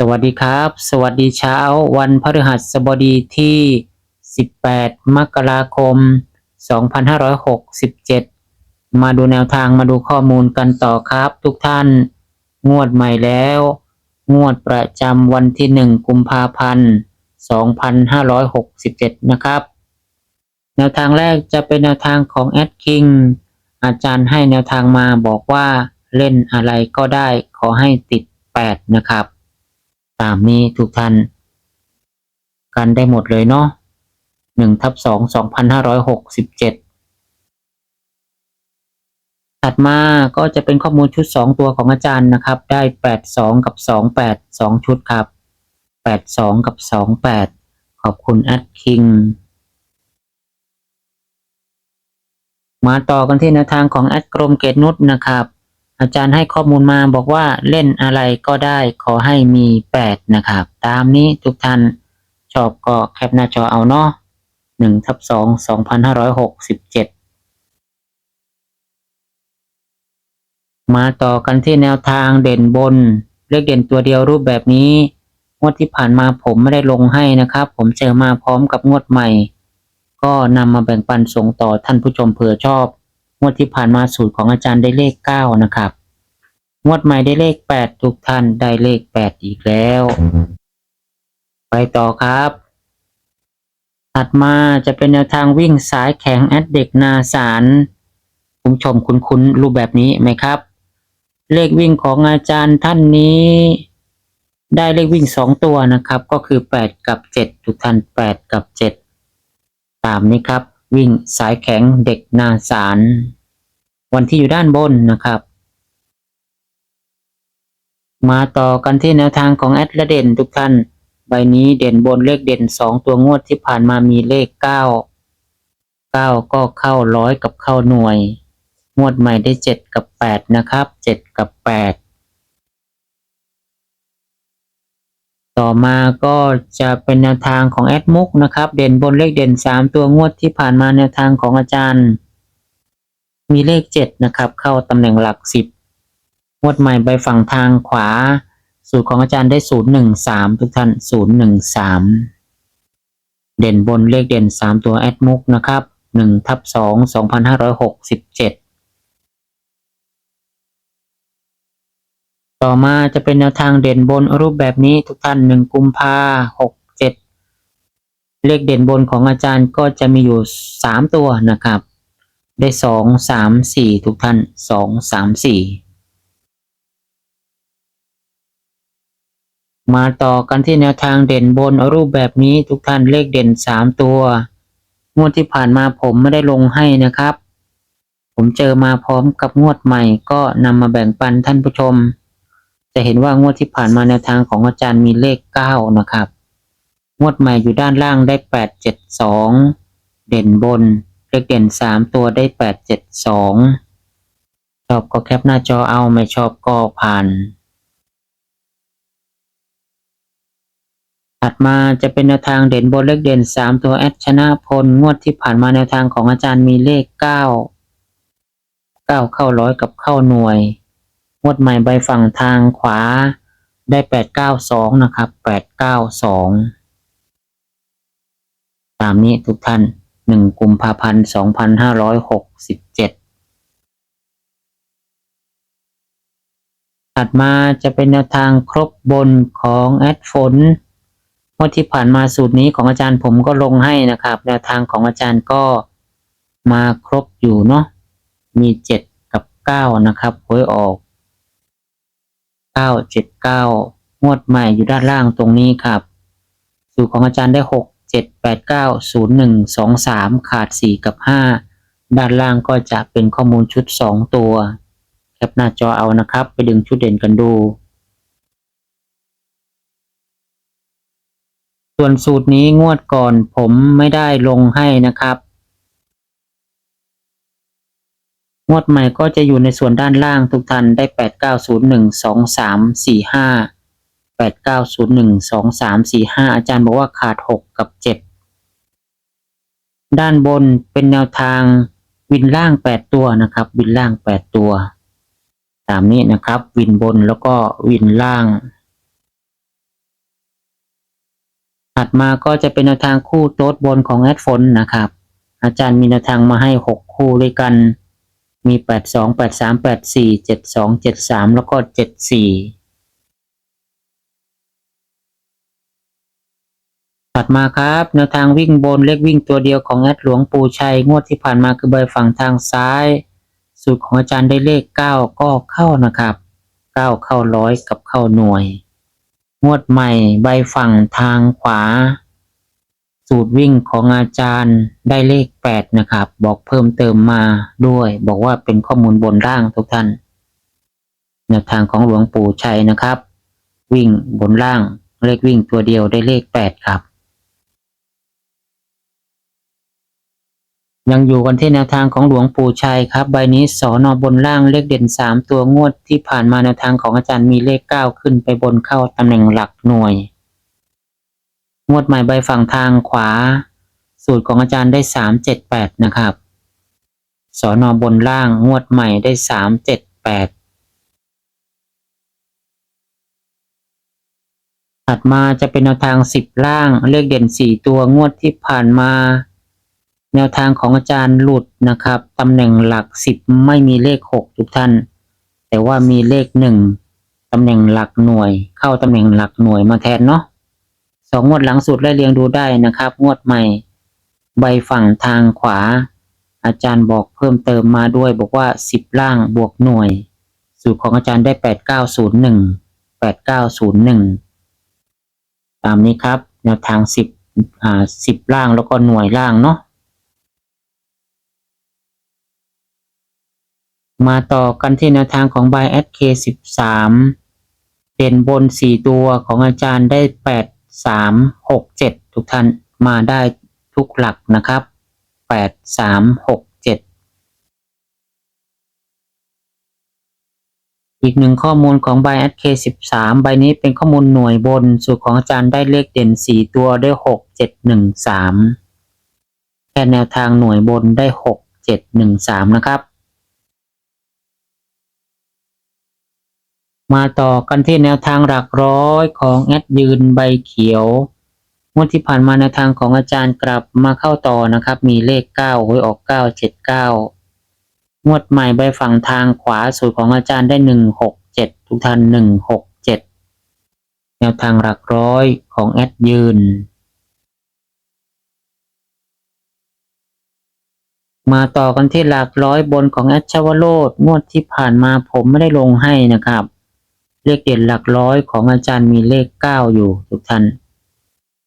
สวัสดีครับ สวัสดีเช้า วันพฤหัสบดีที่ 18 มกราคม 2567 มาดูแนวทางมาดูข้อมูลกันต่อครับ ทุกท่าน งวดใหม่แล้ว งวดประจำวันที่ 1 กุมภาพันธ์ 2567 นะครับ แนวทางแรกจะเป็นแนวทางของแอดคิงอาจารย์ให้แนวทางมาบอกว่าเล่นอะไรก็ได้ขอให้ติด 8 นะครับ ตามนี้ทุกท่าน กันได้หมดเลยเนาะหนึ่งทับสองสองพันห้าร้อยหกสิบเจ็ดถัดมาก็จะเป็นข้อมูลชุดสองตัวของอาจารย์นะครับ ได้แปดสองกับสองแปดสองชุดครับแปดสองกับสองแปดขอบคุณแอดคิงมาต่อกันที่แนวทางของแอดกรมเกตนุชนะครับ อาจารย์ให้ข้อมูลมาบอกว่าเล่นอะไรก็ได้ขอให้มี 8 นะครับ ตามนี้ทุกท่านชอบก็แคปหน้าจอเอาเนาะ1ทับ2 2567 มาต่อกันที่แนวทางเด่นบน เลขเด่นตัวเดียวรูปแบบนี้ งวดที่ผ่านมาผมไม่ได้ลงให้นะครับ ผมเจอมาพร้อมกับงวดใหม่ ก็นำมาแบ่งปันส่งต่อท่านผู้ชมเผื่อชอบ งวดที่ผ่านมาสูตรของอาจารย์ได้เลขเก้านะครับ งวดใหม่ได้เลขแปดทุกท่านได้เลขแปดอีกแล้ว ไปต่อครับ ถัดมาจะเป็นแนวทางวิ่งสายแข็งแอดเด็กนาสารคุณชมคุ้นๆรูปแบบนี้ไหมครับ เลขวิ่งของอาจารย์ท่านนี้ ได้เลขวิ่งสองตัวนะครับ ก็คือแปดกับเจ็ดทุกท่านแปดกับเจ็ดตามนี้ครับ วิ่งสายแข็งเด็กนาสารวันที่อยู่ด้านบนนะครับ มาต่อกันที่แนวทางของแอดและเด่นทุกท่าน ใบนี้เด่นบนเลขเด่น 2 ตัวงวดที่ผ่านมามีเลข 9 9 ก็เข้าร้อยกับเข้าหน่วย งวดใหม่ได้ 7 กับ 8 นะครับ 7 กับ 8 ต่อมาก็จะเป็นแนวทางของแอดมุกนะครับ เด่นบนเลขเด่น 3 ตัวงวดที่ผ่านมาแนวทางของอาจารย์ มีเลข 7 นะครับ เข้าตำแหน่งหลัก 10 งวดใหม่ไปฝั่งทางขวา สูตรของอาจารย์ได้ 013 ทุกท่าน 013 เด่นบนเลขเด่น 3 ตัวแอดมุกนะครับ1ทับ2 2567 ต่อมาจะเป็นแนวทางเด่นบนรูปแบบนี้ทุกท่านหนึ่งกุมภาหกเจ็ดเลขเด่นบนของอาจารย์ก็จะมีอยู่สามตัวนะครับ ได้สองสามสี่ทุกท่านสองสามสี่มาต่อกันที่แนวทางเด่นบนรูปแบบนี้ทุกท่านเลขเด่นสามตัวงวดที่ผ่านมาผมไม่ได้ลงให้นะครับ ผมเจอมาพร้อมกับงวดใหม่ก็นำมาแบ่งปันท่านผู้ชม จะเห็นว่างวดที่ผ่านมาแนวทางของอาจารย์มีเลขเก้านะครับ งวดใหม่อยู่ด้านล่างได้แปดเจ็ดสองเด่นบน เลขเด่นสามตัวได้แปดเจ็ดสองชอบก็แคปหน้าจอเอาไม่ชอบก็ผ่าน ถัดมาจะเป็นแนวทางเด่นบนเลขเด่นสามตัวแอดชนะพล งวดที่ผ่านมาแนวทางของอาจารย์มีเลขเก้าเก้าเข้าร้อยกับเข้าหน่วย งวดใหม่ใบฝั่งทางขวาได้แปดเก้าสองนะครับแปดเก้าสองตามนี้ทุกท่านหนึ่งกุมภาพันธ์สองพันห้าร้อยหกสิบเจ็ดถัดมาจะเป็นแนวทางครบบนของแอดฝนงวดที่ผ่านมาสูตรนี้ของอาจารย์ผมก็ลงให้นะครับ แนวทางของอาจารย์ก็มาครบอยู่เนาะมีเจ็ดกับเก้านะครับหวยออก ก้าเจ็ดเก้างวดใหม่อยู่ด้านล่างตรงนี้ครับ สูตรของอาจารย์ได้หกเจ็ดแปดเก้าศูนย์หนึ่งสองสามขาดสี่กับห้าด้านล่างก็จะเป็นข้อมูลชุดสองตัวแคปหน้าจอเอานะครับ ไปดึงชุดเด่นกันดู ส่วนสูตรนี้งวดก่อนผมไม่ได้ลงให้นะครับ งวดใหม่ก็จะอยู่ในส่วนด้านล่างทุกท่านได้แปดเก้าศูนย์หนึ่งสองสามสี่ห้าแปดเก้าศูนย์หนึ่งสองสามสี่ห้าอาจารย์บอกว่าขาดหกกับเจ็ดด้านบนเป็นแนวทางวินล่างแปดตัวนะครับ วินล่างแปดตัว ตามนี้นะครับ วินบนแล้วก็วินล่าง ถัดมาก็จะเป็นแนวทางคู่โต๊ดบนของแอดฝนนะครับ อาจารย์มีแนวทางมาให้หกคู่ด้วยกัน มีแปดสองแปดสามแปดสี่เจ็ดสองเจ็ดสามแล้วก็เจ็ดสี่ถัดมาครับแนวทางวิ่งบนเลขวิ่งตัวเดียวของแอดหลวงปูชัย งวดที่ผ่านมาคือใบฝั่งทางซ้าย สูตรของอาจารย์ได้เลขเก้าก็เข้านะครับเก้าเข้าร้อยกับเข้าหน่วย งวดใหม่ใบฝั่งทางขวา สูตรวิ่งของอาจารย์ได้เลขแปดนะครับ บอกเพิ่มเติมมาด้วย บอกว่าเป็นข้อมูลบนล่างทุกท่านแนวทางของหลวงปู่ชัยนะครับ วิ่งบนล่างเลขวิ่งตัวเดียวได้เลขแปดครับ ยังอยู่กันที่แนวทางของหลวงปู่ชัยครับ ใบนี้สอนอบนล่างเลขเด่นสามตัวงวดที่ผ่านมาแนวทางของอาจารย์มีเลขเก้าขึ้นไปบนเข้าตำแหน่งหลักหน่วย งวดใหม่ใบฝั่งทางขวา สูตรของอาจารย์ได้สามเจ็ดแปดนะครับสอนอบนล่างงวดใหม่ได้สามเจ็ดแปดถัดมาจะเป็นแนวทางสิบล่างเลขเด่นสี่ตัวงวดที่ผ่านมา แนวทางของอาจารย์หลุดนะครับตำแหน่งหลักสิบไม่มีเลขหกทุกท่าน แต่ว่ามีเลขหนึ่งตำแหน่งหลักหน่วย เข้าตำแหน่งหลักหน่วยมาแทนเนาะ สองงวดหลังสุดไล่เรียงดูได้นะครับ งวดใหม่ ใบฝั่งทางขวา อาจารย์บอกเพิ่มเติมมาด้วยบอกว่าสิบล่างบวกหน่วย สูตรของอาจารย์ได้แปดเก้าศูนย์หนึ่งแปดเก้าศูนย์หนึ่งตามนี้ครับ แนวทางสิบอ่าสิบล่างแล้วก็หน่วยล่างเนาะมาต่อกันที่แนวทางของ b y s k สิบสามเด่นบนสี่ตัวของอาจารย์ได้แปด สามหกเจ็ดทุกท่านมาได้ทุกหลักนะครับแปดสามหกเจ็ดอีกหนึ่งข้อมูลของ b y s k สิบสามใบนี้เป็นข้อมูลหน่วยบน สูตรของอาจารย์ได้เลขเด่นสี่ตัวได้หกเจ็ดหนึ่งสามแค่แนวทางหน่วยบนได้หกเจ็ดหนึ่งสามนะครับ มาต่อกันที่แนวทางหลักร้อยของแอดยืนใบเขียวงวดที่ผ่านมาแนวทางของอาจารย์กลับมาเข้าต่อนะครับ มีเลขเก้าหวยออกเก้าเจ็ดเก้างวดใหม่ใบฝั่งทางขวาสูตรของอาจารย์ได้หนึ่งหกเจ็ดทุกท่านหนึ่งหกเจ็ดแนวทางหลักร้อยของแอดยืน มาต่อกันที่หลักร้อยบนของแอดชวโรดงวดที่ผ่านมาผมไม่ได้ลงให้นะครับ เลขเด่นหลักร้อยของอาจารย์มีเลขเก้าอยู่ทุกท่าน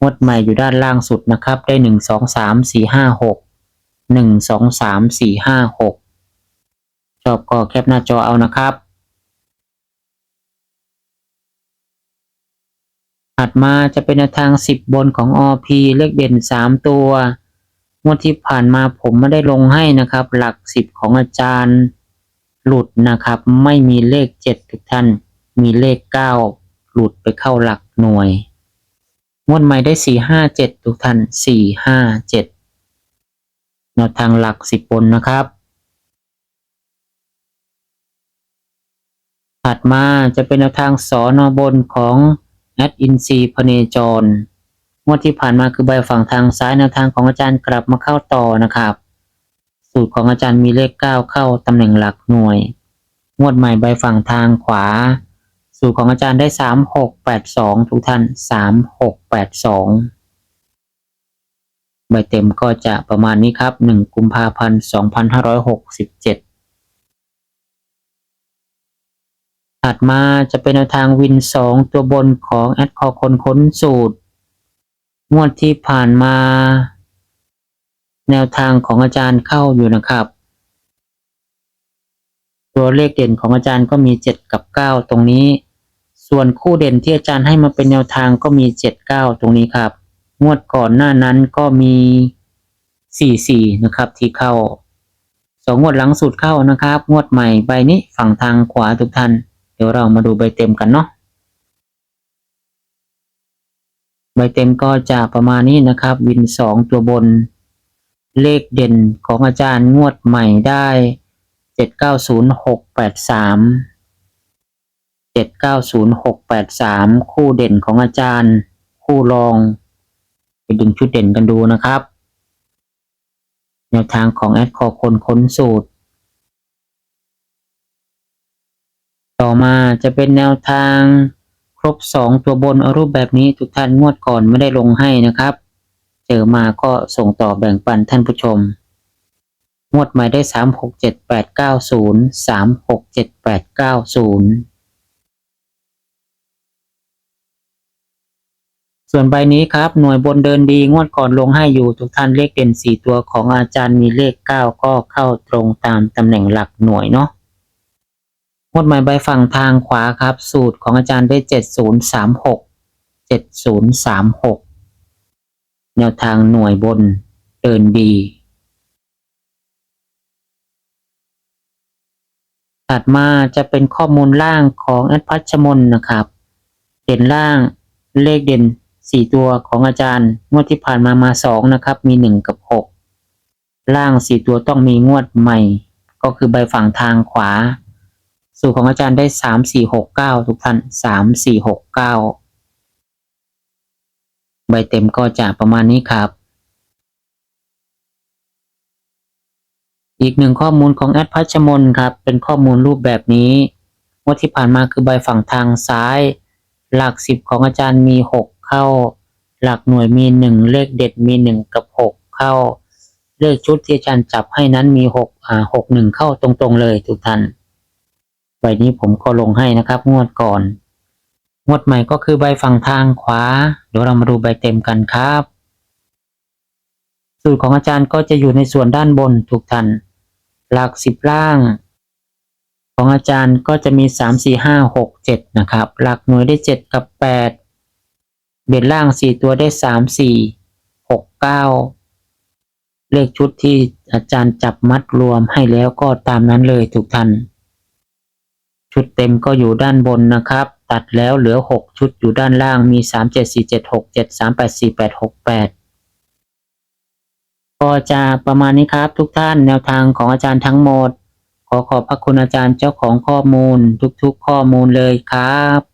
งวดใหม่อยู่ด้านล่างสุดนะครับ ได้หนึ่งสองสามสี่ห้าหกหนึ่งสองสามสี่ห้าหกชอบก็แคปหน้าจอเอานะครับถัดมาจะเป็นทางสิบบนของ OP เลขเด่นสามตัวงวดที่ผ่านมาผมไม่ได้ลงให้นะครับ หลักสิบของอาจารย์ หลุดนะครับ ไม่มีเลขเจ็ดทุกท่าน มีเลขเก้าหลุดไปเข้าหลักหน่วย งวดใหม่ได้สี่ห้าเจ็ดทุกท่านสี่ห้าเจ็ดแนวทางหลักสิบบนนะครับ ถัดมาจะเป็นแนวทางสอนอบนของแอดอินซีพเนจร งวดที่ผ่านมาคือใบฝั่งทางซ้ายแนวทางของอาจารย์กลับมาเข้าต่อนะครับ สูตรของอาจารย์มีเลขเก้าเข้าตำแหน่งหลักหน่วย งวดใหม่ใบฝั่งทางขวา สูตรของอาจารย์ได้สามหกแปดสองทุกท่านสามหกแปดสองใบเต็มก็จะประมาณนี้ครับหนึ่งกุมภาพันธ์สองพันห้าร้อยหกสิบเจ็ดถัดมาจะเป็นแนวทางวินสองตัวบนของแอดคอคนค้นสูตร งวดที่ผ่านมา แนวทางของอาจารย์เข้าอยู่นะครับตัวเลขเด่นของอาจารย์ก็มีเจ็ดกับเก้าตรงนี้ ส่วนคู่เด่นที่อาจารย์ให้มาเป็นแนวทางก็มีเจ็ดเก้าตรงนี้ครับ งวดก่อนหน้านั้นก็มีสี่สี่นะครับที่เข้าสองงวดหลังสุดเข้านะครับ งวดใหม่ใบนี้ฝั่งทางขวาทุกท่าน เดี๋ยวเรามาดูใบเต็มกันเนาะใบเต็มก็จะประมาณนี้นะครับ วินสองตัวบน เลขเด่นของอาจารย์งวดใหม่ได้เจ็ด เจ็ดเก้าศูนย์หกแปดสามคู่เด่นของอาจารย์ คู่รอง ไปดึงชุดเด่นกันดูนะครับ แนวทางของแอดคอคนค้นสูตร ต่อมาจะเป็นแนวทางครบสองตัวบนรูปแบบนี้ทุกท่านงวดก่อนไม่ได้ลงให้นะครับ เจอมาก็ส่งต่อแบ่งปันท่านผู้ชมงวดใหม่ได้ 3 6 7 8 9 0 3 6 7 8 9 0 ส่วนใบนี้ครับ หน่วยบนเดินดีงวดก่อนลงให้อยู่ทุกท่านเลขเด่นสี่ตัวของอาจารย์มีเลขเก้าก็เข้าตรงตามตำแหน่งหลักหน่วยเนาะงวดใหม่ใบฝั่งทางขวาครับ สูตรของอาจารย์ได้เจ็ดศูนย์สามหกเจ็ดศูนย์สามหกแนวทางหน่วยบนเดินดีถัดมาจะเป็นข้อมูลล่างของแอดพัชมนนะครับ เด่นล่างเลขเด่น สี่ตัวของอาจารย์ งวดที่ผ่านมามาสองนะครับ มีหนึ่งกับหกล่างสี่ตัวต้องมีงวดใหม่ ก็คือใบฝั่งทางขวา สูตรของอาจารย์ได้สามสี่หกเก้าทุกท่านสามสี่หกเก้าใบเต็มก็จะประมาณนี้ครับ อีกหนึ่งข้อมูลของแอดพัชมนครับ เป็นข้อมูลรูปแบบนี้งวดที่ผ่านมาคือใบฝั่งทางซ้าย หลักสิบของอาจารย์มีหก เข้า หลักหน่วยมีหนึ่งเลขเด็ดมีหนึ่งกับหกเข้า เลขชุดที่อาจารย์จับให้นั้นมีหกอ่าหกหนึ่งเข้าตรงๆเลยทุกท่านใบนี้ผมก็ลงให้นะครับ งวดก่อน งวดใหม่ก็คือใบฝั่งทางขวา เดี๋ยวเรามาดูใบเต็มกันครับ สูตรของอาจารย์ก็จะอยู่ในส่วนด้านบนทุกท่านหลักสิบล่าง ของอาจารย์ก็จะมีสามสี่ห้าหกเจ็ดนะครับ หลักหน่วยได้เจ็ดกับแปด เบ็ดล่างสี่ตัวได้สามสี่หกเก้าเลขชุดที่อาจารย์จับมัดรวมให้แล้วก็ตามนั้นเลยทุกท่านชุดเต็มก็อยู่ด้านบนนะครับ ตัดแล้วเหลือหกชุดอยู่ด้านล่างมีสามเจ็ดสี่เจ็ดหกเจ็ดสามแปดสี่แปดหกแปดก็จะประมาณนี้ครับทุกท่านแนวทางของอาจารย์ทั้งหมด ขอขอบพระคุณอาจารย์เจ้าของข้อมูลทุกๆข้อมูลเลยครับ